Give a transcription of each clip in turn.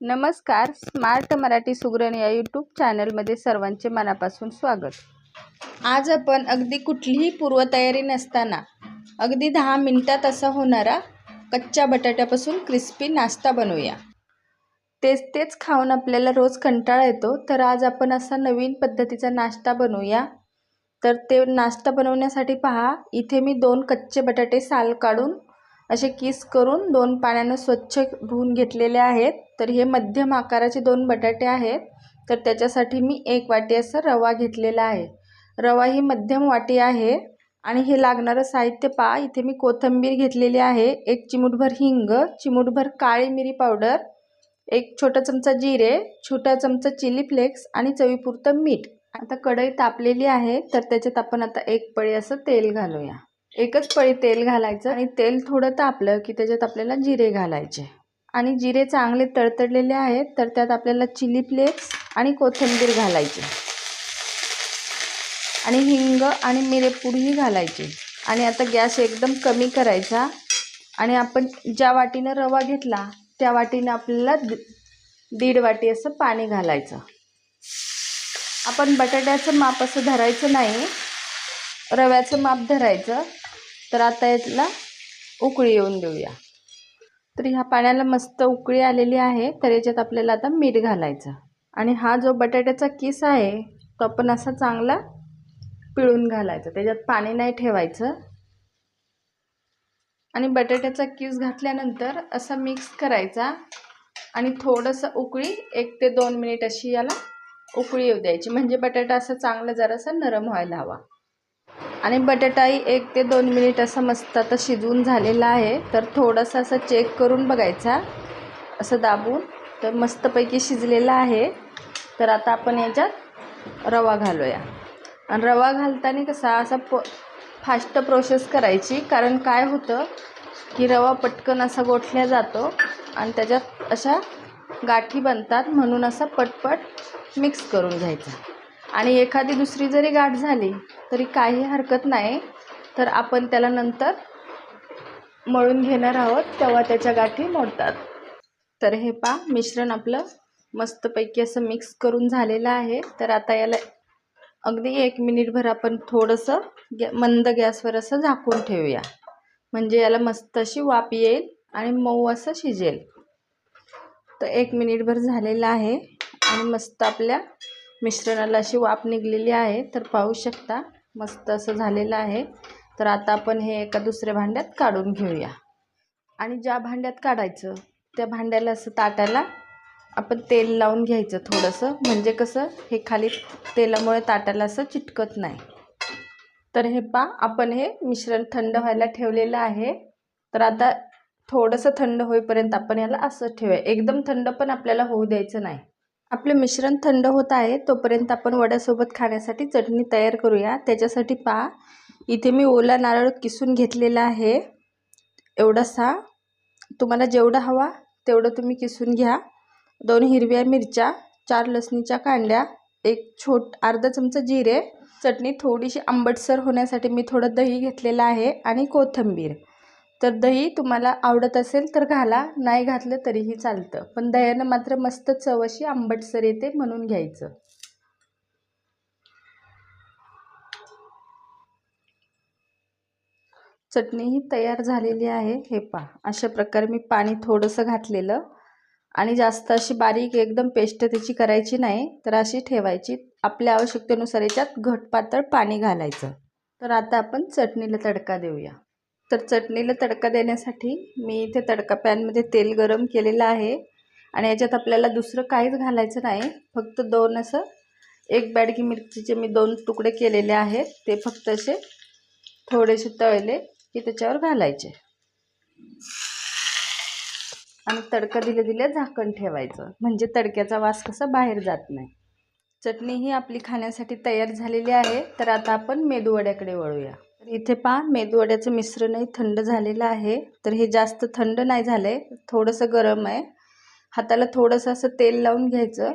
नमस्कार स्मार्ट मराठी सुगरण या यूट्यूब चॅनलमध्ये सर्वांचे मनापासून स्वागत. आज आपण अगदी कुठलीही पूर्वतयारी नसताना अगदी दहा मिनिटात असा होणारा कच्च्या बटाट्यापासून क्रिस्पी नाश्ता बनवूया. तेच तेच खाऊन आपल्याला रोज कंटाळा येतो तर आज आपण असा नवीन पद्धतीचा नाश्ता बनवूया. तर ते नाश्ता बनवण्यासाठी पहा इथे मी दोन कच्चे बटाटे साल काढून असे किस करून दोन पाण्यानं स्वच्छ धुवून घेतलेले आहेत. तर हे मध्यम आकाराचे दोन बटाटे आहेत. तर त्याच्यासाठी मी एक वाटी असं रवा घेतलेला आहे. रवा ही मध्यम वाटी आहे आणि हे लागणारं साहित्य पहा. इथे मी कोथिंबीर घेतलेली आहे. एक चिमूटभर हिंग चिमूटभर काळी मिरी पावडर एक छोटा चमचा जिरे छोटा चमचा चिली फ्लेक्स आणि चवीपुरतं मीठ. आता कढई तापलेली आहे. तर त्याच्यात आपण आता एक पळी असं तेल घालूया. एकच पळी तेल घालायचं आणि तेल थोडं तापलं की त्याच्यात आपल्याला जिरे घालायचे. आणि जिरे चांगले तडतडलेले आहेत तर त्यात आपल्याला चिली फ्लेक्स आणि कोथिंबीर घालायची. आणि हिंग आणि मिरेपूडही घालायची. आणि आता गॅस एकदम कमी करायचा. आणि आपण ज्या वाटीनं रवा घेतला त्या वाटीनं आपल्याला दीड वाटी असं पाणी घालायचं. आपण बटाट्याचं माप असं धरायचं नाही. रव्याचं माप धरायचं. तर आता याला उकळी येऊन देऊया. तर ह्या पाण्याला मस्त उकळी आलेली आहे. तर याच्यात आपल्याला आता मीठ घालायचं. आणि हा जो बटाट्याचा किस आहे तो आपण असा चांगला पिळून घालायचा. त्याच्यात पाणी नाही ठेवायचं. आणि बटाट्याचा किस घातल्यानंतर असा मिक्स करायचा. आणि थोडंसं उकळी एक ते दोन मिनिट अशी याला उकळी येऊ द्यायची. म्हणजे बटाटा असा चांगला जरासा नरम व्हायला हवा. आणि बटाटाही एक ते दोन मिनिट असं मस्त आता शिजवून झालेला आहे. तर थोडंसं असं चेक करून बघायचा. असं दाबून तर मस्तपैकी शिजलेला आहे. तर आता आपण याच्यात रवा घालूया. आणि रवा घालताना कसा असा प फास्ट प्रोसेस करायची. कारण काय होतं की रवा पटकन असा गोठल्या जातो आणि त्याच्यात अशा गाठी बनतात म्हणून असं पटपट मिक्स करून घ्यायचा. आणि एखादी दुसरी जरी गाठ झाली तरी काही हरकत नाही. तर आपण त्याला नंतर मळून घेणार आहोत तेव्हा त्याच्या गाठी मोडतात. तर हे पा मिश्रण आपलं मस्तपैकी असं मिक्स करून झालेलं आहे. तर आता याला अगदी एक मिनिटभर आपण थोडंसं गॅ मंद गॅसवर असं झाकून ठेवूया. म्हणजे याला मस्त अशी वाफ येईल आणि मऊ असं शिजेल. तर एक मिनिटभर झालेलं आहे आणि मस्त आपल्या मिश्रणाला अशी वाफ निघलेली आहे तर पाहू शकता मस्त असं झालेलं आहे. तर आता आपण हे एका दुसऱ्या भांड्यात काढून घेऊया. आणि ज्या भांड्यात काढायचं त्या भांड्याला असं ताटाला आपण तेल लावून घ्यायचं थोडंसं. म्हणजे कसं हे खाली तेलामुळे ताटाला असं चिटकत नाही. तर हे पा आपण हे मिश्रण थंड व्हायला ठेवलेलं आहे. तर आता थोडंसं थंड होईपर्यंत आपण याला असं ठेवूया. एकदम थंड पण आपल्याला होऊ द्यायचं नाही. आपलं मिश्रण थंड होत आहे तोपर्यंत आपण वड्यासोबत खाण्यासाठी चटणी तयार करूया. त्याच्यासाठी पहा इथे मी ओला नारळ किसून घेतलेला आहे. एवढासा तुम्हाला जेवढा हवा तेवढं तुम्ही किसून घ्या. दोन हिरव्या मिरच्या चार लसणीच्या कांड्या एक छोट अर्धा चमचा जिरे चटणी थोडीशी आंबटसर होण्यासाठी मी थोडं दही घेतलेलं आहे आणि कोथिंबीर. तर दही तुम्हाला आवडत असेल तर घाला नाही घातलं तरीही चालतं. पण दह्यानं मात्र मस्त चव अशी आंबटसर येते म्हणून घ्यायचं. चटणी ही तयार झालेली आहे हे पहा. अशा प्रकारे मी पाणी थोडंसं घातलेलं. आणि जास्त अशी बारीक एकदम पेस्ट त्याची करायची नाही तर अशी ठेवायची. आपल्या आवश्यकतेनुसार याच्यात घट पातळ पाणी घालायचं. तर आता आपण चटणीला तडका देऊया. तर चटणीला तडका देण्यासाठी मी इथे तडका पॅनमध्ये तेल गरम केलेलं आहे. आणि याच्यात आपल्याला दुसरं काहीच घालायचं नाही. फक्त दोन असं एक बॅडगी मिरचीचे मी दोन तुकडे केलेले आहेत. ते फक्त असे थोडेसे तळले की त्याच्यावर घालायचे. आणि तडका दिले दिले झाकण ठेवायचं. म्हणजे तडक्याचा वास कसा बाहेर जात नाही. चटणी ही आपली खाण्यासाठी तयार झालेली आहे. तर आता आपण मेदूवड्याकडे वळूया. तर इथे पहा मेदूवड्याचं मिश्रणही थंड झालेलं आहे. तर हे जास्त थंड नाही झालं आहे थोडंसं गरम आहे. हाताला थोडंसं असं तेल लावून घ्यायचं.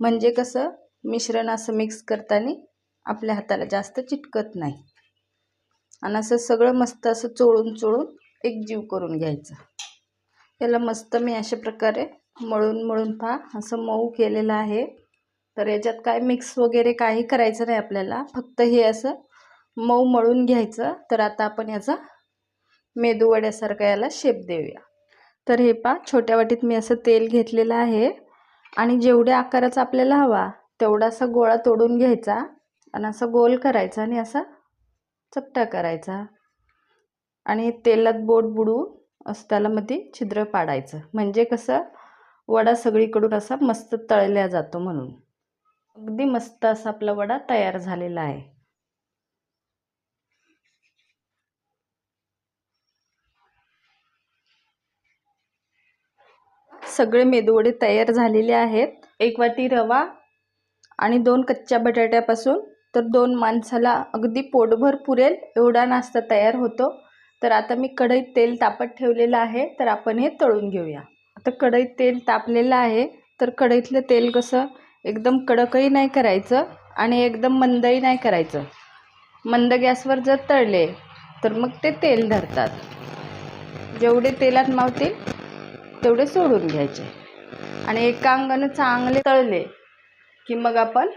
म्हणजे कसं मिश्रण असं मिक्स करताना आपल्या हाताला जास्त चिटकत नाही. आणि असं सगळं मस्त असं चोळून चोळून एक जीव करून घ्यायचं. याला मस्त मी अशा प्रकारे मळून मळून पहा असं मऊ केलेलं आहे. तर याच्यात काय मिक्स वगैरे काही करायचं नाही आपल्याला. फक्त हे असं मऊ मळून घ्यायचं. तर आता आपण याचा मेदूवड्यासारखा याला शेप देऊया. तर हे पा छोट्या वाटीत मी असं तेल घेतलेलं आहे. आणि जेवढ्या आकाराचा आपल्याला हवा तेवढा असा गोळा तोडून घ्यायचा. आणि असं गोल करायचा आणि असा चपटा करायचा. आणि तेलात बोट बुडवून असं त्याला मध्ये छिद्र पाडायचं. म्हणजे कसं वडा सगळीकडून असा मस्त तळल्या जातो म्हणून. अगदी मस्त असा आपला वडा तयार झालेला आहे. सगळे मेदूवडे तयार झालेले आहेत. एक वाटी रवा आणि दोन कच्च्या बटाट्यापासून तर दोन माणसाला अगदी पोटभर पुरेल एवढा नाश्ता तयार होतो. तर आता मी कढईत तेल तापत ठेवलेलं आहे. तर आपण हे तळून घेऊया. आता कढईत तेल तापलेलं आहे. तर कढईतलं तेल कसं एकदम कडकही नाही करायचं आणि एकदम मंदही नाही करायचं. मंद गॅसवर जर तळले तर मग ते तेल धरतात. जेवढे तेलात मावतील तेवढे सोडून घ्यायचे. आणि एका अंगानं चांगले तळले की मग आपण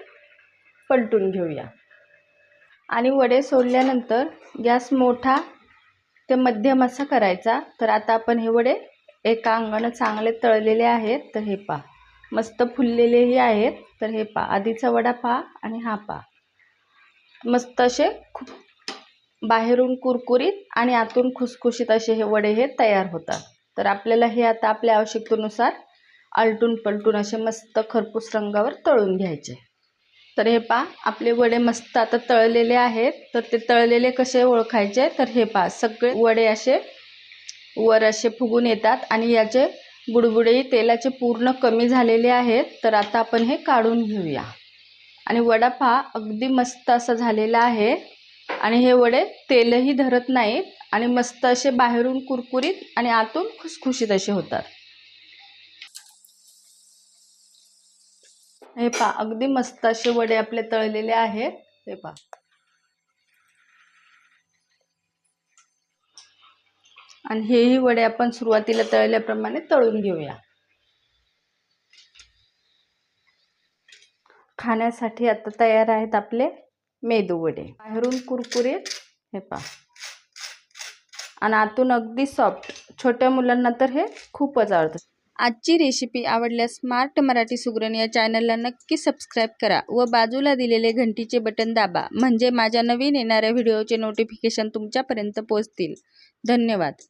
पलटून घेऊया. आणि वडे सोडल्यानंतर गॅस मोठा ते मध्यम असा करायचा. तर आता आपण हे वडे एका अंगानं चांगले तळलेले आहेत. तर हे पा. मस्त फुललेलेही आहेत. तर हे पा. आधीचा वडा पा आणि हा पा. मस्त असे खूप बाहेरून कुरकुरीत आणि आतून खुसखुशीत असे हे वडे हे तयार होतात. तर आपल्याला हे आता आपल्या आवश्यकतेनुसार आलटून पलटून असे मस्त खरपूस रंगावर तळून घ्यायचे. तर हे पा आपले वडे मस्त आता तळलेले आहेत. तर ते तळलेले कसे ओळखायचे? तर हे पा सगळे वडे असे वर असे फुगून येतात आणि याचे बुडबुडे तेलाचे पूर्ण कमी झालेले आहेत. तर आता आपण हे काढून घेऊया. आणि वडा पहा अगदी मस्त असा झालेला आहे. आणि हे वडे तेलही धरत नाहीत. आणि मस्त असे बाहेरून कुरकुरीत आणि आतून खुसखुशीत असे होतात. हे पा अगदी मस्त असे वडे आपले तळलेले आहेत. हे पा आणि हेही वडे आपण सुरुवातीला तळल्याप्रमाणे तळून घेऊया. खाण्यासाठी आता तयार आहेत आपले मेदू वडे. बाहेरून कुरकुरीत हे पा आणि आतून अगदी सॉफ्ट छोट्या मुलांना तर हे खूपच आवडतं. आजची रेसिपी आवडल्यास स्मार्ट मराठी सुगरण या चॅनलला नक्की सबस्क्राईब करा व बाजूला दिलेले घंटीचे बटन दाबा म्हणजे माझ्या नवीन येणाऱ्या व्हिडिओचे नोटिफिकेशन तुमच्यापर्यंत पोहोचतील. धन्यवाद.